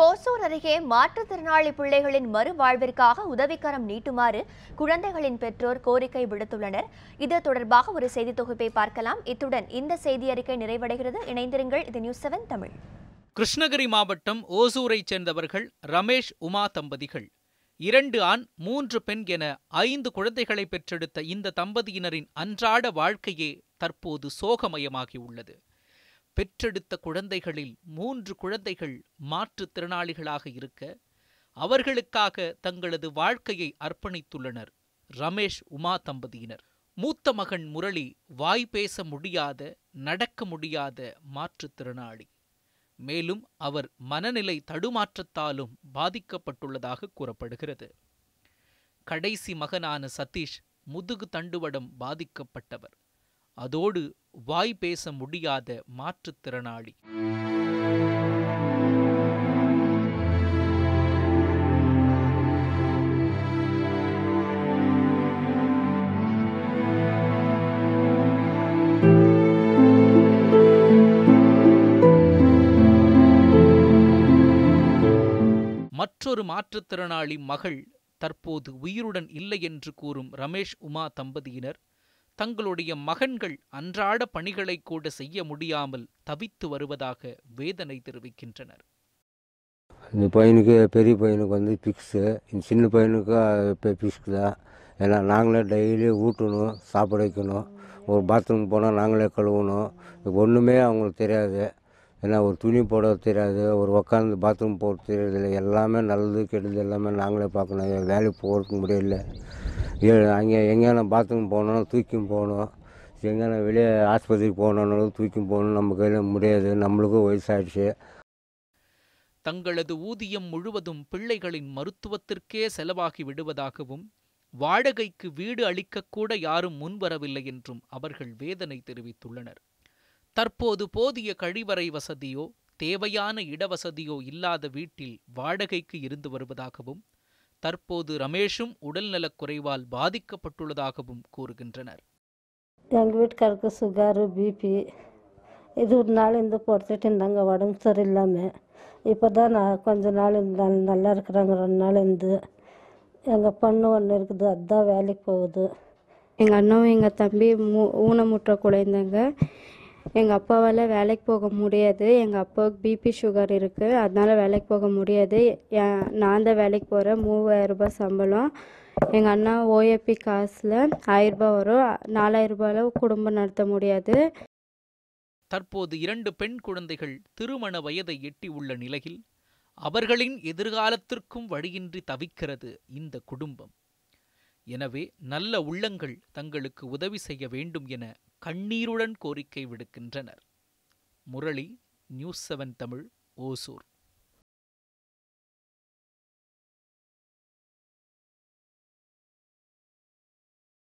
ஓசூர் அருகே மாற்றுத்திறனாளி பிள்ளைகளின் மறுவாழ்விற்காக உதவிக்கரம் நீட்டுமாறு குழந்தைகளின் பெற்றோர் கோரிக்கை விடுத்துள்ளனர். இது தொடர்பாக ஒரு செய்தி தொகுப்பை பார்க்கலாம். இத்துடன் இந்த செய்தி அறிக்கை நிறைவடைகிறது. இணைந்திருங்கள். இது நியூஸ் செவன் தமிழ். கிருஷ்ணகிரி மாவட்டம் ஓசூரைச் சேர்ந்தவர்கள் ரமேஷ் உமா தம்பதிகள். இரண்டு ஆண் மூன்று பெண் என ஐந்து குழந்தைகளை பெற்றெடுத்த இந்த தம்பதியினரின் அன்றாட வாழ்க்கையே தற்போது சோகமயமாகியுள்ளது. பெற்றெடுத்த குழந்தைகளில் மூன்று குழந்தைகள் மாற்றுத் திறனாளிகளாக இருக்க அவர்களுக்காக தங்களது வாழ்க்கையை அர்ப்பணித்துள்ளனர் ரமேஷ் உமா தம்பதியினர். மூத்த மகன் முரளி வாய் பேச முடியாத நடக்க முடியாத மாற்றுத்திறனாளி மேலும் அவர் மனநிலை தடுமாற்றத்தாலும் பாதிக்கப்பட்டுள்ளதாக கூறப்படுகிறது. கடைசி மகனான சதீஷ் முதுகு தண்டுவடம் பாதிக்கப்பட்டவர். அதோடு வாய் பேச முடியாத மாற்றுத்திறனாளி மற்றொரு மாற்றுத்திறனாளி மகள் தற்போது உயிருடன் இல்லை என்று கூறும் ரமேஷ் உமா தம்பதியினர் தங்களுடைய மகன்கள் அன்றாட பணிகளை கூட செய்ய முடியாமல் தவித்து வருவதாக வேதனை தெரிவிக்கின்றனர். இந்த பையனுக்கு பெரிய பையனுக்கு வந்து பிக்ஸு இந்த சின்ன பையனுக்கு இப்போ பிக்ஸ் தான். ஏன்னா நாங்களே டெய்லி ஊட்டணும் சாப்பிட வைக்கணும். ஒரு பாத்ரூம் போனால் நாங்களே கழுவணும். ஒன்றுமே அவங்களுக்கு தெரியாது. ஏன்னா ஒரு துணி போட தெரியாது. ஒரு உக்காந்து பாத்ரூம் போட தெரியாது இல்லை எல்லாமே நல்லது கெடுது எல்லாமே நாங்களே பார்க்கணும். வேலைக்கு போகிறதுக்கு முடியல. அங்கே எங்கேயான பாத்ரூம் போகணும் தூக்கியும் போகணும். எங்கேயான வெளியே ஆஸ்பத்திரிக்கு போகணுன்னாலும் தூக்கியும் போகணும். நம்ம கையில் முடியாது. நம்மளுக்கும் வயசாகிடுச்சு தங்களது ஊதியம் முழுவதும் பிள்ளைகளின் மருத்துவத்திற்கே செலவாகி விடுவதாகவும் வாடகைக்கு வீடு அளிக்கக்கூட யாரும் முன்வரவில்லை என்றும் அவர்கள் வேதனை தெரிவித்துள்ளனர். தற்போது போதிய கழிவறை வசதியோ தேவையான இடவசதியோ இல்லாத வீட்டில் வாடகைக்கு இருந்து வருவதாகவும் தற்போது ரமேஷும் உடல்நலக் குறைவால் பாதிக்கப்பட்டுள்ளதாகவும் கூறுகின்றனர். எங்கள் வீட்டுக்காருக்கு சுகரு பிபி இது ஒரு நாள் இந்த பொறுத்துட்டு இருந்தாங்க உடம்பு சரியில்லாமல் இப்போ தான் நான் கொஞ்ச நாள் இந்த நல்லா இருக்கிறாங்க ரெண்டு நாள் இருந்து. எங்கள் பொண்ணு ஒன்று இருக்குது அதுதான் வேலைக்கு போகுது. எங்கள் அண்ணாவும் எங்கள் தம்பி மூ ஊனமுற்ற குழந்தைங்க. எங்கள் அப்பாவால் வேலைக்கு போக முடியாது. எங்கள் அப்பாவுக்கு பிபி சுகர் இருக்குது அதனால் வேலைக்கு போக முடியாது. நான் தான் வேலைக்கு போகிறேன் மூவாயிரம் ரூபாய் சம்பளம். எங்கள் அண்ணா ஓஏபி காசில் ஆயிரரூபா வரும். நாலாயிரம் ரூபாயில் குடும்பம் நடத்த முடியாது. தற்போது இரண்டு பெண் குழந்தைகள் திருமண வயதை எட்டி உள்ள நிலையில் அவர்களின் எதிர்காலத்திற்கும் வழியின்றி தவிக்கிறது இந்த குடும்பம். எனவே நல்ல உள்ளங்கள் தங்களுக்கு உதவி செய்ய வேண்டும் என கண்ணீருடன் கோரிக்கை விடுக்கின்றனர். Murali news seven Tamil Hosur.